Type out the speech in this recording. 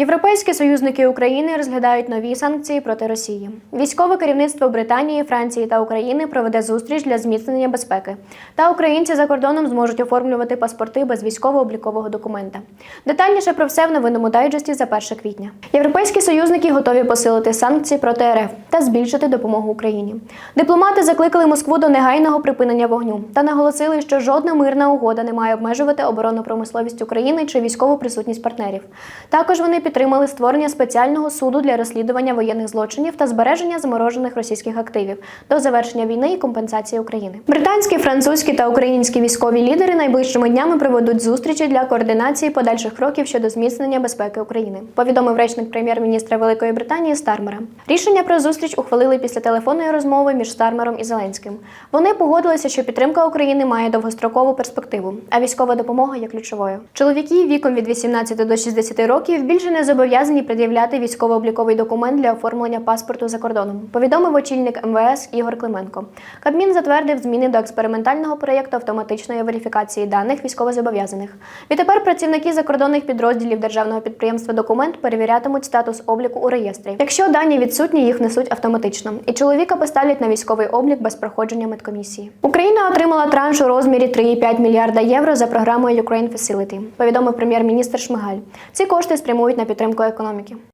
Європейські союзники України розглядають нові санкції проти Росії. Військове керівництво Британії, Франції та України проведе зустріч для зміцнення безпеки. Та українці за кордоном зможуть оформлювати паспорти без військово-облікового документа. Детальніше про все в новинному дайджесті за 1 квітня. Європейські союзники готові посилити санкції проти РФ та збільшити допомогу Україні. Дипломати закликали Москву до негайного припинення вогню та наголосили, що жодна мирна угода не має обмежувати оборонну промисловість України чи військову присутність партнерів. Також вони підтримали створення спеціального суду для розслідування воєнних злочинів та збереження заморожених російських активів до завершення війни і компенсації України. Британські, французькі та українські військові лідери найближчими днями проведуть зустрічі для координації подальших кроків щодо зміцнення безпеки України. Повідомив речник прем'єр-міністра Великої Британії Стармера. Рішення про зустріч ухвалили після телефонної розмови між Стармером і Зеленським. Вони погодилися, що підтримка України має довгострокову перспективу, а військова допомога є ключовою. Чоловіки віком від 18 до 60 років більше не зобов'язані пред'являти військово-обліковий документ для оформлення паспорту за кордоном. Повідомив очільник МВС Ігор Клименко. Кабмін затвердив зміни до експериментального проєкту автоматичної верифікації даних військовозобов'язаних. Відтепер працівники закордонних підрозділів державного підприємства документ перевірятимуть статус обліку у реєстрі. Якщо дані відсутні, їх несуть автоматично, і чоловіка поставлять на військовий облік без проходження медкомісії. Україна отримала транш у розмірі 3,5 мільярда євро за програмою Ukraine Facility, повідомив прем'єр-міністр Шмигаль. Ці кошти спрямують на підтримку економіки.